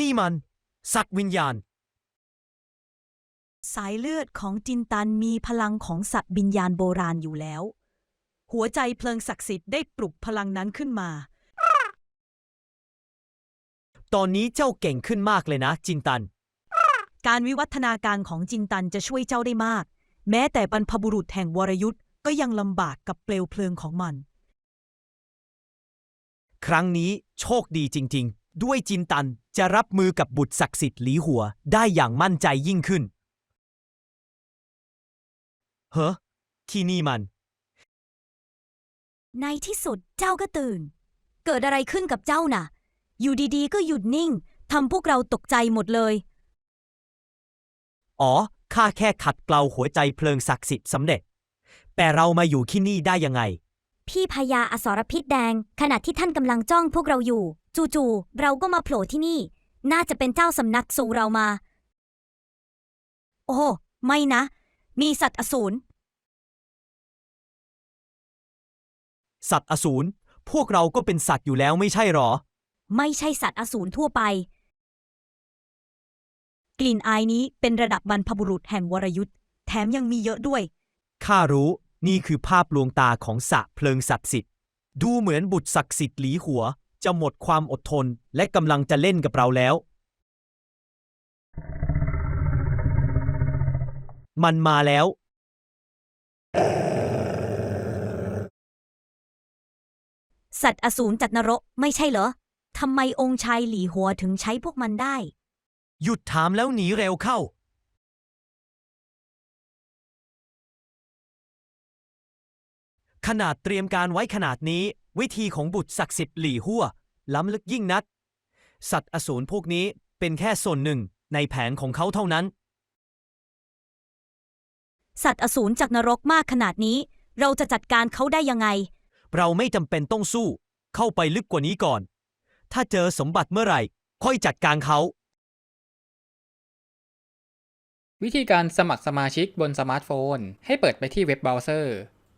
นี่มัน สัตว์วิญญาณ สายเลือดของจินตันมีพลังของสัตว์วิญญาณโบราณอยู่แล้ว หัวใจเพลิงศักดิ์สิทธิ์ได้ปลุกพลังนั้นขึ้นมา ตอนนี้เจ้าเก่งขึ้นมากเลยนะ จินตัน การวิวัฒนาการของจินตันจะช่วยเจ้าได้มาก แม้แต่บรรพบุรุษแห่งวรยุทธ์ก็ยังลำบากกับเปลวเพลิงของมัน ครั้งนี้โชคดีจริง ๆ ด้วยจินตันจะรับมือกับบุตรศักดิ์สิทธิ์หลีหัวได้อย่างมั่นใจยิ่งขึ้น เฮ้อที่นี่มัน ในที่สุดเจ้าก็ตื่น เกิดอะไรขึ้นกับเจ้าน่ะ อยู่ดีๆ ก็หยุดนิ่งทำพวกเราตกใจหมดเลย อ๋อ ข้าแค่ขัดเกลาหัวใจเพลิงศักดิ์สิทธิ์สำเร็จ แต่เรามาอยู่ที่นี่ได้ยังไง พี่พญาอสรพิษแดง ขณะที่ท่านกำลังจ้องพวกเราอยู่ จู่ๆเราก็มาโผล่ที่นี่ น่าจะเป็นเจ้าสำนักส่งเรามา โอ้ไม่นะ มีสัตว์อสูรสัตว์อสูรพวกเราก็เป็นสัตว์อยู่แล้วไม่ใช่หรอ ไม่ใช่สัตว์อสูรทั่วไป กลิ่นอายนี้เป็นระดับบรรพบุรุษแห่งวรยุทธ์แถมยังมีเยอะด้วย ข้ารู้ นี่คือภาพลวงตาของสระเพลิงศักดิ์สิทธิ์ ดูเหมือนบุตรศักดิ์สิทธิ์หลีหัว จะหมดความอดทนและกำลังจะเล่นกับเราแล้ว มันมาแล้ว สัตว์อสูรจัดนรกไม่ใช่เหรอ ทำไมองค์ชายหลีหัวถึงใช้พวกมันได้ หยุดถามแล้วหนีเร็วเข้า ขนาดเตรียมการไว้ขนาดนี้ วิธีของบุตรศักดิ์สิทธิ์หลี่หัวล้ำลึกยิ่งนัก สัตว์อสูรพวกนี้เป็นแค่ส่วนหนึ่งในแผนของเขาเท่านั้น สัตว์อสูรจากนรกมากขนาดนี้ เราจะจัดการเขาได้ยังไง เราไม่จำเป็นต้องสู้ เข้าไปลึกกว่านี้ก่อน ถ้าเจอสมบัติเมื่อไหร่ ค่อยจัดการเขา วิธีการสมัครสมาชิกบนสมาร์ทโฟน ให้เปิดไปที่เว็บเบราว์เซอร์